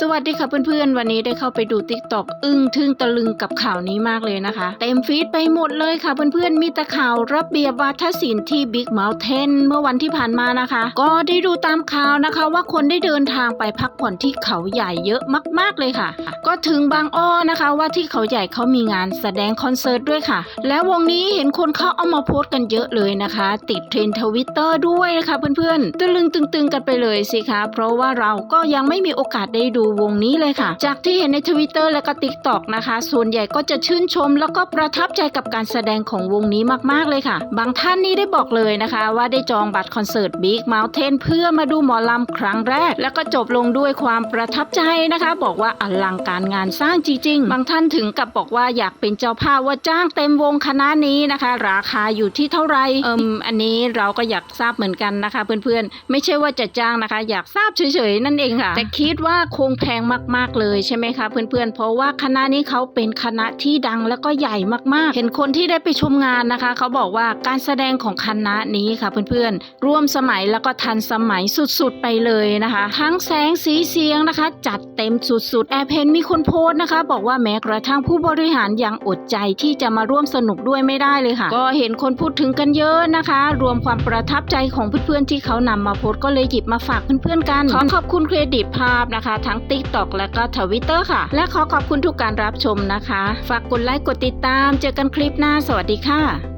สวัสดีค่ะเพื่อนๆ วันนี้ได้เข้าไปดู t ิ k t o k อึ้งทึ่งตะลึงกับข่าวนี้มากเลยนะคะ เต็มฟีดไปหมดเลยค่ะเพื่อนๆ มีแต่ข่าวระเบียบวาทศิลป์ที่ Big Mountain เมื่อวันที่ผ่านมานะคะ ก็ได้ดูตามข่าวนะคะ ว่าคนได้เดินทางไปพักผ่อนที่เขาใหญ่เยอะมากๆเลยค่ะ ก็ถึงบางอ้อนะคะว่าที่เขาใหญ่เขามีงานแสดงคอนเสิร์ตด้วยค่ะ แล้ววงนี้เห็นคนเขาเอามาโพสต์กันเยอะเลยนะคะ ติดเทรนทวิตเตอร์ด้วยนะคะเพื่อนๆตะลึงตึงๆกันไปเลยสิคะเพราะว่าเราก็ยังไม่มีโอกาสได้ดูวงนี้เลยค่ะ จากที่เห็นในทวิตเตอร์และก็ติ๊กต็อกนะคะ ส่วนใหญ่ก็จะชื่นชม แล้วก็ประทับใจกับการแสดงของวงนี้มากๆเลยค่ะ บางท่านนี่ได้บอกเลยนะคะ ว่าได้จองบัตรคอนเสิร์ต Big Mountain เพื่อมาดูหมอลำครั้งแรก แล้วก็จบลงด้วยความประทับใจนะคะ บอกว่าอลังการงานสร้างจริงๆ บางท่านถึงกับบอกว่าอยากเป็นเจ้าภาพว่าจ้างเต็มวงคณะนี้นะคะ ราคาอยู่ที่เท่าไหร่เอิมอันนี้เราก็อยากทราบเหมือนกันนะคะ เพื่อนๆ ไม่ใช่ว่าจะจ้างนะคะ อยากทราบเฉยๆนั่นเองค่ะ แต่คิดว่าคงแพงมากๆเลยใช่ไหมคะเพื่อนๆ เพราะว่าคณะนี้เขาเป็นคณะที่ดังแล้วก็ใหญ่มากๆ เห็นคนที่ได้ไปชมงานนะคะ เขาบอกว่าการแสดงของคณะนี้ค่ะเพื่อนๆ ร่วมสมัยแล้วก็ทันสมัยสุดๆไปเลยนะคะ ทั้งแสงสีเสียงนะคะ จัดเต็มสุดๆ แอบเห็นมีคนโพสต์นะคะ บอกว่าแม้กระทั่งผู้บริหารยังอดใจที่จะมาร่วมสนุกด้วยไม่ได้เลยค่ะ ก็เห็นคนพูดถึงกันเยอะนะคะ รวมความประทับใจของเพื่อนๆที่เขานำมาโพสต์ก็เลยหยิบมาฝากเพื่อนๆกันขอขอบคุณเครดิตภาพนะคะทั้ง TikTok และก็ทวิตเตอร์ค่ะ และขอขอบคุณทุกการรับชมนะคะ ฝากกดไลค์กดติดตาม เจอกันคลิปหน้า สวัสดีค่ะ